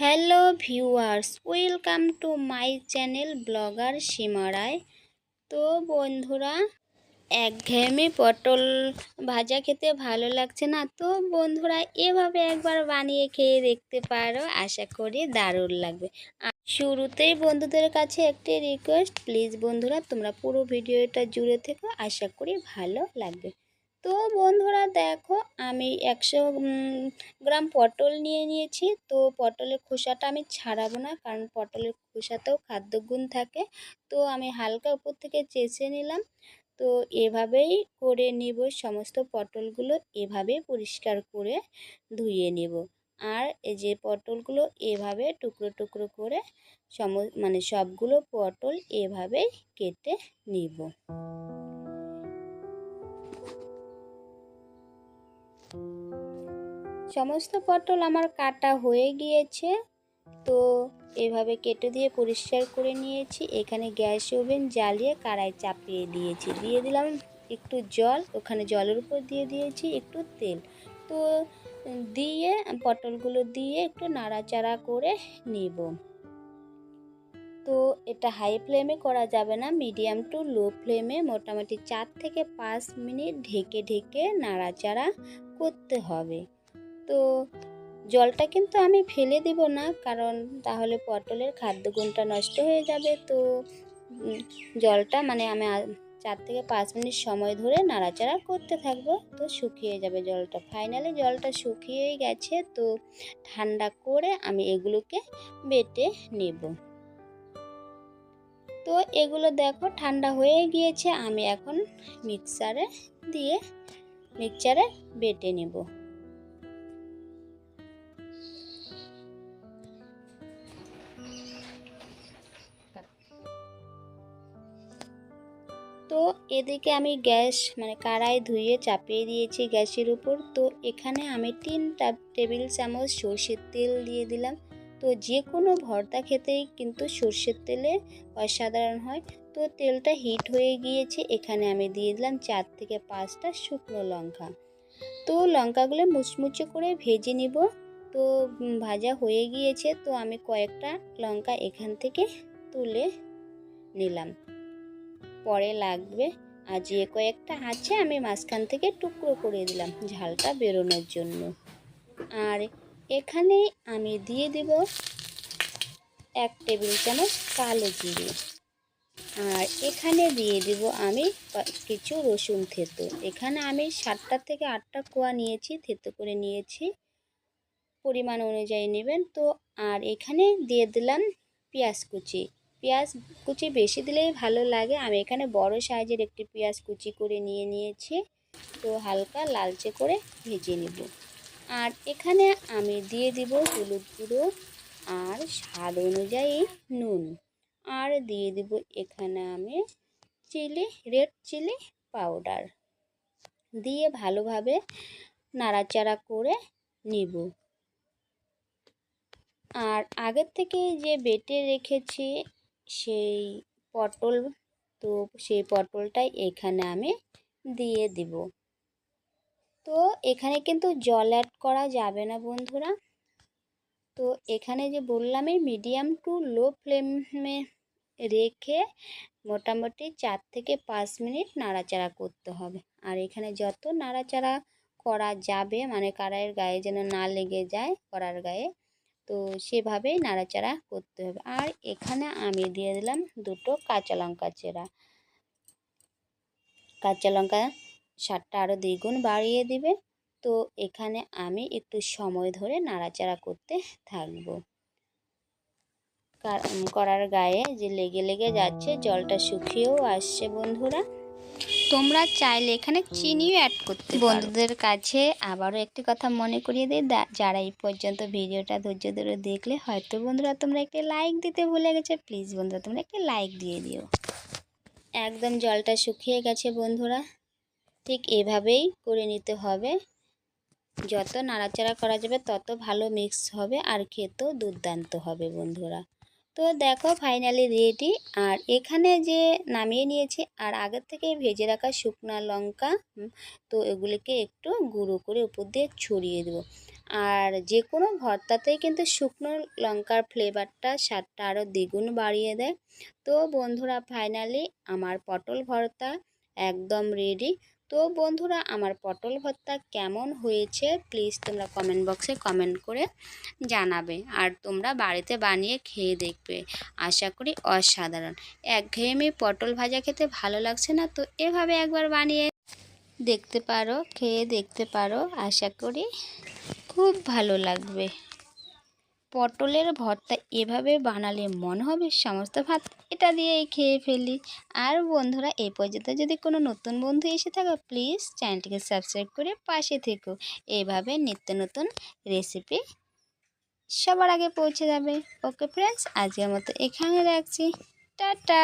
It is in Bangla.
Hello viewers, welcome to my channel blogger Seema Roy তো বন্ধুরা, একঘেয়েমি পটল ভাজা খেতে ভালো লাগছে না? তো বন্ধুরা, এভাবে একবার বানিয়ে খেয়ে দেখতে পারো, আশা করি দারুণ লাগবে। শুরুতেই বন্ধুদের কাছে একটি রিকোয়েস্ট প্লিজ বন্ধুরা, তোমরা পুরো ভিডিওটা জুড়ে থেকো, আশা করি ভালো লাগবে। তো বন্ধুরা দেখো, আমি একশো গ্রাম পটল নিয়ে নিয়েছি। তো পটলের খোসাটা আমি ছাড়াবো না, কারণ পটলের খোসাতেও খাদ্যগুণ থাকে। তো আমি হালকা উপর থেকে চেঁচে নিলাম। তো এভাবেই করে নিব, সমস্ত পটলগুলো এভাবে পরিষ্কার করে ধুয়ে নেব। আর এই যে পটলগুলো এভাবে টুকরো টুকরো করে সম মানে সবগুলো পটল এভাবেই কেটে নিব। সমস্ত পটল আমার কাটা হয়ে গিয়েছে। তো এভাবে কেটে দিয়ে পরিষ্কার করে নিয়েছি। এখানে গ্যাস ওভেন জ্বালিয়ে কড়াই চাপিয়ে দিয়েছি। দিয়ে দিলাম একটু জল, ওখানে জলের উপর দিয়ে দিয়েছি একটু তেল। তো দিয়ে পটলগুলো দিয়ে একটু নাড়াচাড়া করে নিব। তো এটা হাই ফ্লেমে করা যাবে না, মিডিয়াম টু লো ফ্লেমে। মোটামুটি চার থেকে পাঁচ মিনিট ঢেকে ঢেকে নাড়াচাড়া করতে হবে। তো জলটা কিন্তু আমি ফেলে দিব না, কারণ তাহলে পটলের খাদ্যগুণটা নষ্ট হয়ে যাবে। তো জলটা মানে আমি চার থেকে পাঁচ মিনিট সময় ধরে নাড়াচাড়া করতে থাকব, তো শুকিয়ে যাবে জলটা। ফাইনালি জলটা শুকিয়েই গেছে, তো ঠান্ডা করে আমি এগুলোকে বেটে নেব। তো এগুলো দেখো ঠান্ডা হয়ে গিয়েছে, আমি এখন মিক্সারে দিয়ে মিক্সারে বেটে নেব। তো এদিকে আমি গ্যাস মানে কড়াই ধুয়ে চাপিয়ে দিয়েছি গ্যাসের উপর। তো এখানে আমি তিন টেবিল চামচ সর্ষের তেল দিয়ে দিলাম। তো যে কোনো ভর্তা খেতেই কিন্তু সর্ষের তেলে অসাধারণ হয়। তো তেলটা হিট হয়ে গিয়েছে, এখানে আমি দিয়ে দিলাম চার থেকে পাঁচটা শুকনো লঙ্কা। তো লঙ্কাগুলো মুচমুচে করে ভেজে নিব। তো ভাজা হয়ে গিয়েছে, তো আমি কয়েকটা লঙ্কা এখান থেকে তুলে নিলাম। পরে লাগবে, আর যে কয়েকটা আছে আমি মাঝখান থেকে টুকরো করে দিলাম ঝালটা বেরোনোর জন্য। আর এখানে আমি দিয়ে দেব এক টেবিল চামচ কালো জিরে। আর এখানে দিয়ে দিব আমি কিছু রসুন থেতো। এখানে আমি সাতটা থেকে আটটা কোয়া নিয়েছি, থেতো করে নিয়েছি। পরিমাণ অনুযায়ী নেবেন। তো আর এখানে দিয়ে দিলাম পেঁয়াজ কুচি। পেঁয়াজ কুচি বেশি দিলেই ভালো লাগে। আমি এখানে বড় সাইজের একটি পেঁয়াজ কুচি করে নিয়ে নিয়েছি। তো হালকা লালচে করে ভেজে নেব। আর এখানে আমি দিয়ে দিব হলুদ গুঁড়ো আর স্বাদ অনুযায়ী নুন। আর দিয়ে দিব এখানে আমি চিলি, রেড চিলি পাউডার। দিয়ে ভালোভাবে নাড়াচাড়া করে নিব। আর আগের থেকে যে বেটে রেখেছি সেই পটল, তো সেই পটলটাই এখানে আমি দিয়ে দিব। তো এখানে কিন্তু জল অ্যাড করা যাবে না বন্ধুরা। তো এখানে যে বললামই মিডিয়াম টু লো ফ্লেমে রেখে মোটামুটি চার থেকে পাঁচ মিনিট নাড়াচাড়া করতে হবে। আর এখানে যত নাড়াচাড়া করা যাবে মানে কড়াইয়ের গায়ে যেন না লেগে যায় কড়ার গায়ে, তো সেভাবেই নাড়াচাড়া করতে হবে। আর এখানে আমি দিয়ে দিলাম দুটো কাঁচা লঙ্কা চেরা। কাঁচা লঙ্কা স্বাদটা আরও দ্বিগুণ বাড়িয়ে দিবে। তো এখানে আমি একটু সময় ধরে নাড়াচাড়া করতে থাকব। করার গায়ে যে লেগে লেগে যাচ্ছে, জলটা শুকিয়েও আসছে বন্ধুরা। তোমরা চাইলে এখানে চিনিও অ্যাড করতে বন্ধুদের কাছে আবারও একটি কথা মনে করিয়ে দিই যারা এই পর্যন্ত ভিডিওটা ধৈর্য ধরে দেখলে, হয়তো বন্ধুরা তোমরা একটি লাইক দিতে ভুলে গেছে প্লিজ বন্ধুরা তোমরা একটি লাইক দিয়ে দিও। একদম জলটা শুকিয়ে গেছে বন্ধুরা, ঠিক এভাবেই করে নিতে হবে। যত নাড়াচাড়া করা যাবে, তত ভালো মিক্স হবে, আর খেতেও দুর্দান্ত হবে বন্ধুরা। তো দেখো ফাইনালি রেডি আর এখানে যে নামিয়ে নিয়েছি আর আগের থেকে ভেজে রাখা শুকনো লঙ্কা তো এগুলিকে একটু গুঁড়ো করে উপর দিয়ে ছড়িয়ে দেবো। আর যে কোনো ভর্তাতেই কিন্তু শুকনো লঙ্কার ফ্লেভারটা স্বাদটা আরও দ্বিগুণ বাড়িয়ে দেয়। তো বন্ধুরা ফাইনালি আমার পটল ভর্তা একদম রেডি তো বন্ধুরা, আমার পটল ভর্তা কেমন হয়েছে? প্লিজ তোমরা কমেন্ট বক্সে কমেন্ট করে জানাবে। আর তোমরা বাড়িতে বানিয়ে খেয়ে দেখবে। আশা করি অসাধারণ। একঘেয়েমি পটল ভাজা খেতে ভালো লাগছে না? তো এভাবে একবার বানিয়ে দেখতে পারো, খেয়ে দেখতে পারো। আশা করি খুব ভালো লাগবে। পটলের ভর্তা এভাবে বানালে মনে হবে সমস্ত ভাত এটা দিয়েই খেয়ে ফেলি। আর বন্ধুরা এই পর্যন্ত যদি কোনো নতুন বন্ধু এসে থাকো প্লিজ চ্যানেলটিকে সাবস্ক্রাইব করে পাশে থেকো। এইভাবে নিত্য নতুন রেসিপি সবার আগে পৌঁছে যাবে। ওকে ফ্রেন্ডস আজকের মতো এখানে রাখছি। টাটা!